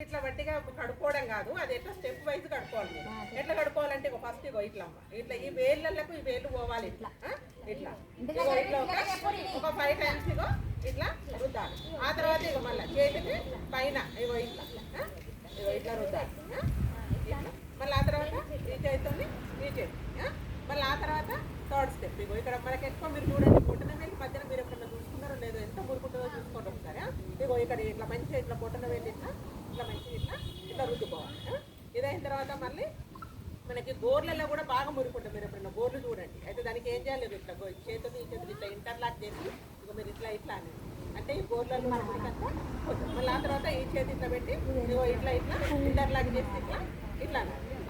ఇట్లా వట్టిగా కడుక్కోవడం కాదు అది ఎట్లా స్టెప్ వైజ్ కడుక్కోవాలి మీరు. ఎట్లా కడుక్కోవాలంటే ఇక ఫస్ట్ ఇగో ఇట్లా అమ్మ ఇట్లా ఈ వేళ్ళకు ఈ వేళ్ళు పోవాలి ఇట్లా? ఇట్లా ఇగో ఇట్లా ఒక ఒక ఫైవ్ టైమ్స్ ఇగో ఇట్లా రుద్దాలి ఆ తర్వాత ఇగో మళ్ళీ చేతికి పైన ఇగో ఇట్లా? ఇగో ఇట్లా రుద్దాలి? ఇట్లా మళ్ళీ ఆ తర్వాత ఈ చేతితోని ఈ చేతి? మళ్ళీ ఆ తర్వాత థర్డ్ స్టెప్ ఇగో ఇక్కడ మనకి ఎక్కువ మీరు చూడండి బొట్టన వెళ్ళి మధ్యన మీరు ఎప్పుడన్నా చూసుకున్నారో లేదో ఎంత మురుకుంటుందో చూసుకోండి ఒకసారి ఆ? ఇగో ఇక్కడ ఇట్లా మంచిగా ఇట్లా బొట్టన వెళ్ళి ఇట్లా ఇట్లా మంచిగా ఇట్లా ఇట్లా రుద్దుకోవాలి ఇదైన తర్వాత మళ్ళీ మనకి గోర్లలో కూడా బాగా మురుకుంటుంది మీరు ఎప్పుడైనా గోర్లు చూడండి. అయితే దానికి ఏం చేయాలి ఇట్లా చేతులు ఈ చేతులు ఇట్లా ఇంటర్లాక్ చేసి ఇక మీరు ఇట్లా ఇట్లా అనేది అంటే ఈ గోర్లలో ఉన్న మురికంతా మళ్ళీ ఆ తర్వాత ఈ చేతి ఇట్లా పెట్టి ఇట్లా ఇట్లా ఇంటర్లాక్ చేసి ఇట్లా ఇట్లా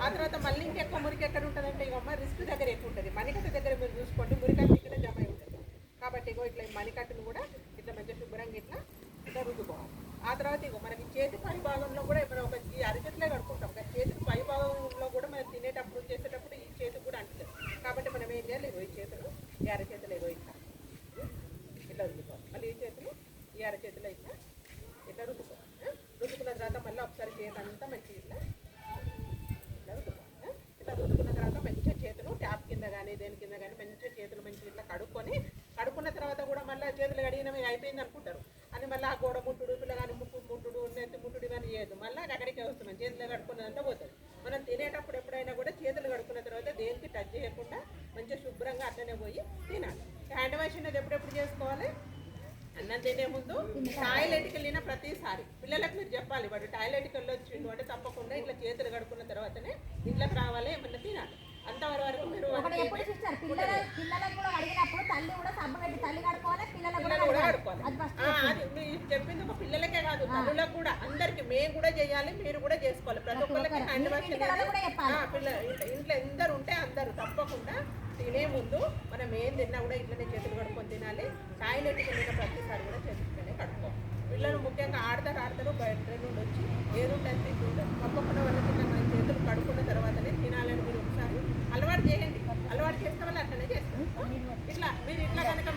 ఆ తర్వాత మళ్ళీ ఇంకెక్కువ మురికి ఎక్కడ ఉంటుందంటే ఇక అమ్మ రిస్క్ దగ్గర ఎక్కువ ఉంటుంది? మణికట్టు దగ్గర మీరు చూసుకోండి. మురికట్టు ఇక్కడ జమ అయి ఉంటుంది. కాబట్టి ఇగో ఇట్లా ఈ మణికట్టును కూడా ఇట్లా మంచిగా శుభ్రంగా ఇట్లా ఇట్లా రుద్దుకోవాలి. ఆ తర్వాత ఇగో మనకి చేతి పై భాగంలో కూడా మనం ఒక ఈ అరిచేతులే కడుక్కుంటాం. కానీ చేతి పై భాగంలో కూడా మనం తినేటప్పుడు చేసేటప్పుడు ఈ చేతి కూడా అంటుతుంది కాబట్టి మనం ఏం చేయాలి? ఇగో ఈ చేతులు ఈ అరచేతులు ఇగో ఇట్లా. ఇట్లా రుద్దుకోవాలి. మళ్ళీ ఈ చేతులు ఈ అరచేతులు ఇట్లా ఇట్లా రుద్దుకోవాలి. రుద్దుకున్న తర్వాత మళ్ళీ ఒకసారి చేతి అంతా మంచి ఇట్లా ఇట్లా రుద్దుకోవాలి. ఇట్లా రుద్దుకున్న తర్వాత మంచిగా చేతులు ట్యాప్ కింద కానీ దేని కింద కానీ మంచిగా చేతులు మంచిగా ఇట్లా కడుక్కొని కడుక్కున్న తర్వాత కూడా మళ్ళీ చేతులు కడిగినవి అయిపోయింది అనుకుంటారు. అని మళ్ళీ ఆ గోడ ముట్టుడు వస్తున్నాం చేతులు కడుక్కున్నదంతా పోతుంది. మనం తినేటప్పుడు ఎప్పుడైనా కూడా చేతులు కడుక్కున్న తర్వాత దేనికి టచ్ చేయకుండా మంచిగా శుభ్రంగా అట్లనే పోయి తినాలి. హ్యాండ్ వాష్ అనేది ఎప్పుడెప్పుడు చేసుకోవాలి? అన్నం తినే ముందు టాయిలెట్కి వెళ్ళిన ప్రతిసారి. పిల్లలకు మీరు చెప్పాలి వాడు టాయిలెట్కి వెళ్ళొచ్చిండు అంటే తప్పకుండా ఇట్లా చేతులు కడుక్కున్న తర్వాతనే ఇంట్లోకి రావాలి ఏమన్నా తినాలి. అంతవరకు మీరు ఎప్పుడు చూస్తారు? పిల్లల పిల్లలకు కూడా అడిగినప్పుడు తల్లి కూడా సబ్బు పెట్టి తల్లి కడుకోవాలి పిల్లలకు కూడా పిల్లలు కూడా కడగాలి. కడుక్కోవాలి. అది మీరు చెప్పింది తల్లులకు కూడా అందరికి మేము కూడా చేయాలి మీరు కూడా చేసుకోవాలి. ప్రతి ఒక్కరికి హ్యాండ్ వాష్ ఇంట్లో ఎందరు ఉంటే అందరు తప్పకుండా తినే ముందు మనం ఏం తిన్నా కూడా ఇట్లనే చేతులు కడుక్కొని తినాలి. టాయిలెట్కి వెళ్ళిన ప్రతిసారి కూడా చేతులతోనే కడుక్కోం. పిల్లలు ముఖ్యంగా ఆడతారు ఆడతారు బయట నుండి వచ్చి ఏదుంటుంది తింటుంటారు తప్పకుండా వాళ్ళకి తిన్న మన చేతులు కడుక్కున్న తర్వాతనే తినాలని మీరు ఒకసారి అలవాటు చేయండి. అలవాటు చేస్తే వాళ్ళు అట్లనే చేస్తారు. ఇట్లా మీరు ఇట్లా కనుక